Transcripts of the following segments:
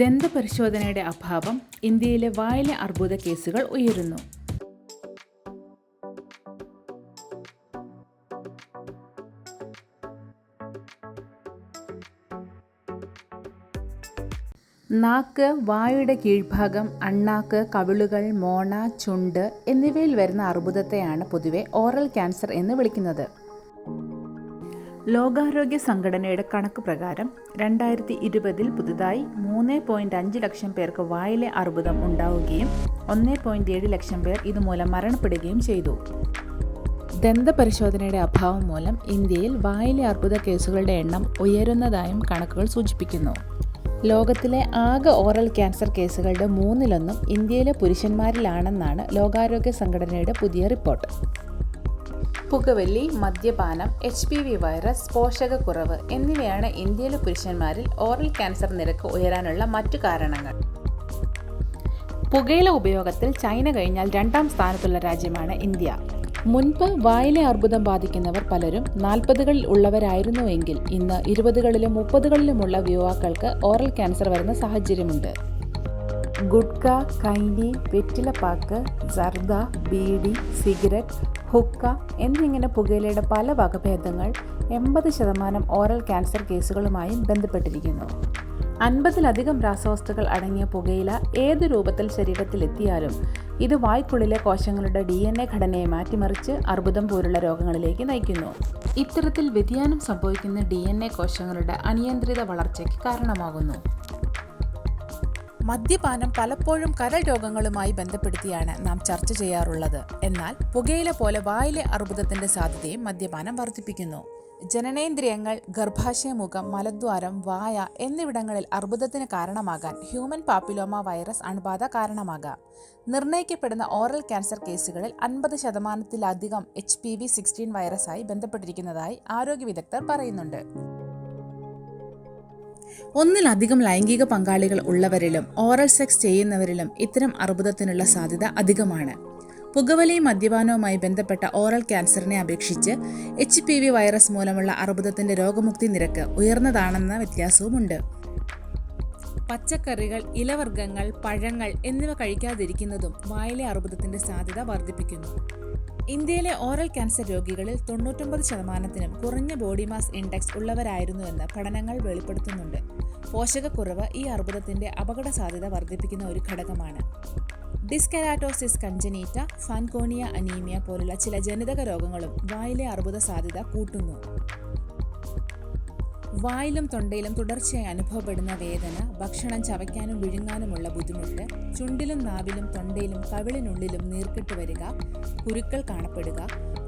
ദന്തപരിശോധനയുടെ അഭാവം ഇന്ത്യയിലെ വായിലെ അർബുദ കേസുകൾ ഉയരുന്നു. നാക്ക് വായുടെ കീഴ്ഭാഗം അണ്ണാക്ക് കവിളുകൾ മോണ ചുണ്ട് എന്നിവയിൽ വരുന്ന അർബുദത്തെയാണ് പൊതുവെ ഓറൽ ക്യാൻസർ എന്ന് വിളിക്കുന്നത്. ലോകാരോഗ്യ സംഘടനയുടെ കണക്ക് പ്രകാരം രണ്ടായിരത്തി ഇരുപതിൽ പുതുതായി മൂന്ന് പോയിന്റ് അഞ്ച് ലക്ഷം പേർക്ക് വായിലെ അർബുദം ഉണ്ടാവുകയും ഒന്ന് പോയിന്റ് ഏഴ് ലക്ഷം പേർ ഇതുമൂലം മരണപ്പെടുകയും ചെയ്തു. ദന്തപരിശോധനയുടെ അഭാവം മൂലം ഇന്ത്യയിൽ വായിലെ അർബുദ കേസുകളുടെ എണ്ണം ഉയരുന്നതായും കണക്കുകൾ സൂചിപ്പിക്കുന്നു. ലോകത്തിലെ ആകെ ഓറൽ ക്യാൻസർ കേസുകളുടെ മൂന്നിലൊന്നും ഇന്ത്യയിലെ പുരുഷന്മാരിലാണെന്നാണ് ലോകാരോഗ്യ സംഘടനയുടെ പുതിയ റിപ്പോർട്ട്. പുകവലി മദ്യപാനം എച്ച് പി വി വൈറസ് പോഷകക്കുറവ് എന്നിവയാണ് ഇന്ത്യയിലെ പുരുഷന്മാരിൽ ഓറൽ ക്യാൻസർ നിരക്ക് ഉയരാനുള്ള മറ്റു കാരണങ്ങൾ. പുകയില ഉപയോഗത്തിൽ ചൈന കഴിഞ്ഞാൽ രണ്ടാം സ്ഥാനത്തുള്ള രാജ്യമാണ് ഇന്ത്യ. മുൻപ് വായിലെ അർബുദം ബാധിക്കുന്നവർ പലരും നാൽപ്പതുകളിൽ ഉള്ളവരായിരുന്നുവെങ്കിൽ ഇന്ന് ഇരുപതുകളിലും മുപ്പതുകളിലുമുള്ള യുവാക്കൾക്ക് ഓറൽ ക്യാൻസർ വരുന്ന സാഹചര്യമുണ്ട്. ഗുഡ്ക കൈനി വെറ്റിലപ്പാക്ക് ജർദ ബീഡി സിഗരറ്റ് ഹുക്ക എന്നിങ്ങനെ പുകയിലയുടെ പല വകഭേദങ്ങൾ എൺപത് ശതമാനം ഓറൽ ക്യാൻസർ കേസുകളുമായും ബന്ധപ്പെട്ടിരിക്കുന്നു. അൻപതിലധികം രാസവസ്തുക്കൾ അടങ്ങിയ പുകയില ഏത് രൂപത്തിൽ ശരീരത്തിലെത്തിയാലും ഇത് വായ്ക്കുള്ളിലെ കോശങ്ങളുടെ ഡി എൻ എ ഘടനയെ മാറ്റിമറിച്ച് അർബുദം പോലുള്ള രോഗങ്ങളിലേക്ക് നയിക്കുന്നു. ഇത്തരത്തിൽ വ്യതിയാനം സംഭവിക്കുന്ന ഡി എൻ എ കോശങ്ങളുടെ അനിയന്ത്രിത വളർച്ചയ്ക്ക് കാരണമാകുന്നു. മദ്യപാനം പലപ്പോഴും കരൾ രോഗങ്ങളുമായി ബന്ധപ്പെടുത്തിയാണ് നാം ചർച്ച ചെയ്യാറുള്ളത്. എന്നാൽ പുകയില പോലെ വായിലെ അർബുദത്തിന്റെ സാധ്യതയും മദ്യപാനം വർദ്ധിപ്പിക്കുന്നു. ജനനേന്ദ്രിയങ്ങൾ ഗർഭാശയമുഖം മലദ്വാരം വായ എന്നിവിടങ്ങളിൽ അർബുദത്തിന് കാരണമാകാൻ ഹ്യൂമൻ പാപ്പിലോമ വൈറസ് അണുബാധ കാരണമാകാം. നിർണയിക്കപ്പെടുന്ന ഓറൽ ക്യാൻസർ കേസുകളിൽ അൻപത് ശതമാനത്തിലധികം എച്ച് പി വി സിക്സ്റ്റീൻ വൈറസായി ബന്ധപ്പെട്ടിരിക്കുന്നതായി ആരോഗ്യ വിദഗ്ധർ പറയുന്നുണ്ട്. ഒന്നിലധികം ലൈംഗിക പങ്കാളികൾ ഉള്ളവരിലും ഓറൽ സെക്സ് ചെയ്യുന്നവരിലും ഇത്തരം അർബുദത്തിനുള്ള സാധ്യത അധികമാണ്. പുകവലിയും മദ്യപാനവുമായി ബന്ധപ്പെട്ട ഓറൽ ക്യാൻസറിനെ അപേക്ഷിച്ച് എച്ച് വൈറസ് മൂലമുള്ള അർബുദത്തിന്റെ രോഗമുക്തി നിരക്ക് ഉയർന്നതാണെന്ന വ്യത്യാസവുമുണ്ട്. പച്ചക്കറികൾ ഇലവർഗങ്ങൾ പഴങ്ങൾ എന്നിവ കഴിക്കാതിരിക്കുന്നതും വായിലെ അർബുദത്തിന്റെ സാധ്യത വർദ്ധിപ്പിക്കുന്നു. ഇന്ത്യയിലെ ഓറൽ ക്യാൻസർ രോഗികളിൽ തൊണ്ണൂറ്റൊമ്പത് ശതമാനത്തിനും കുറഞ്ഞ ബോഡി മാസ് ഇൻഡെക്സ് ഉള്ളവരായിരുന്നുവെന്ന് പഠനങ്ങൾ വെളിപ്പെടുത്തുന്നുണ്ട്. പോഷകക്കുറവ് ഈ അർബുദത്തിന്റെ അപകട സാധ്യത വർദ്ധിപ്പിക്കുന്ന ഒരു ഘടകമാണ്. ഡിസ്കെരാറ്റോസിസ് കഞ്ചനീറ്റ ഫാൻകോണിയ അനീമിയ പോലുള്ള ചില ജനിതക രോഗങ്ങളും വായിലെ അർബുദ സാധ്യത കൂട്ടുന്നു. വായിലും തൊണ്ടയിലും തുടർച്ചയായി അനുഭവപ്പെടുന്ന വേദന ഭക്ഷണം ചവയ്ക്കാനും വിഴുങ്ങാനുമുള്ള ബുദ്ധിമുട്ട് ചുണ്ടിലും നാവിലും തൊണ്ടയിലും കവിളിനുള്ളിലും നീർക്കിട്ട് വരിക കുരുക്കൾ കാണപ്പെടുക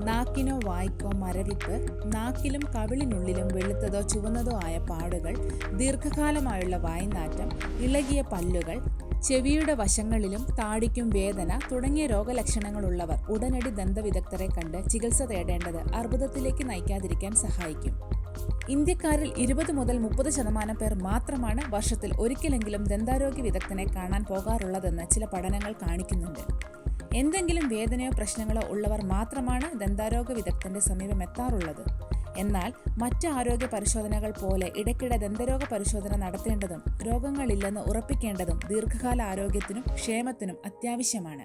നാക്കിനോ വായ്ക്കോ മരവിപ്പ് നാക്കിലും കവിളിനുള്ളിലും വെളുത്തതോ ചുവന്നതോ ആയ പാടുകൾ ദീർഘകാലമായുള്ള വായ്നാറ്റം ഇളകിയ പല്ലുകൾ ചെവിയുടെ വശങ്ങളിലും താടിക്കും വേദന തുടങ്ങിയ രോഗലക്ഷണങ്ങളുള്ളവർ ഉടനടി ദന്തവിദഗ്ധരെ കണ്ട് ചികിത്സ തേടേണ്ടത് അർബുദത്തിലേക്ക് നയിക്കാതിരിക്കാൻ സഹായിക്കും. ഇന്ത്യക്കാരിൽ ഇരുപത് മുതൽ മുപ്പത് ശതമാനം പേർ മാത്രമാണ് വർഷത്തിൽ ഒരിക്കലെങ്കിലും ദന്താരോഗ്യ വിദഗ്ധനെ കാണാൻ പോകാറുള്ളതെന്ന് ചില പഠനങ്ങൾ കാണിക്കുന്നുണ്ട്. എന്തെങ്കിലും വേദനയോ പ്രശ്നങ്ങളോ ഉള്ളവർ മാത്രമാണ് ദന്താരോഗ്യ വിദഗ്ധന്റെ സമീപം എത്താറുള്ളത്. എന്നാൽ മറ്റ് ആരോഗ്യ പരിശോധനകൾ പോലെ ഇടയ്ക്കിടെ ദന്തരോഗ പരിശോധന നടത്തേണ്ടതും രോഗങ്ങളില്ലെന്ന് ഉറപ്പിക്കേണ്ടതും ദീർഘകാല ആരോഗ്യത്തിനും ക്ഷേമത്തിനും അത്യാവശ്യമാണ്.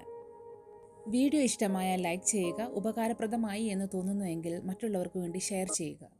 വീഡിയോ ഇഷ്ടമായാൽ ലൈക്ക് ചെയ്യുക ഉപകാരപ്രദമായി എന്ന് തോന്നുന്നുവെങ്കിൽ മറ്റുള്ളവർക്ക് വേണ്ടി ഷെയർ ചെയ്യുക.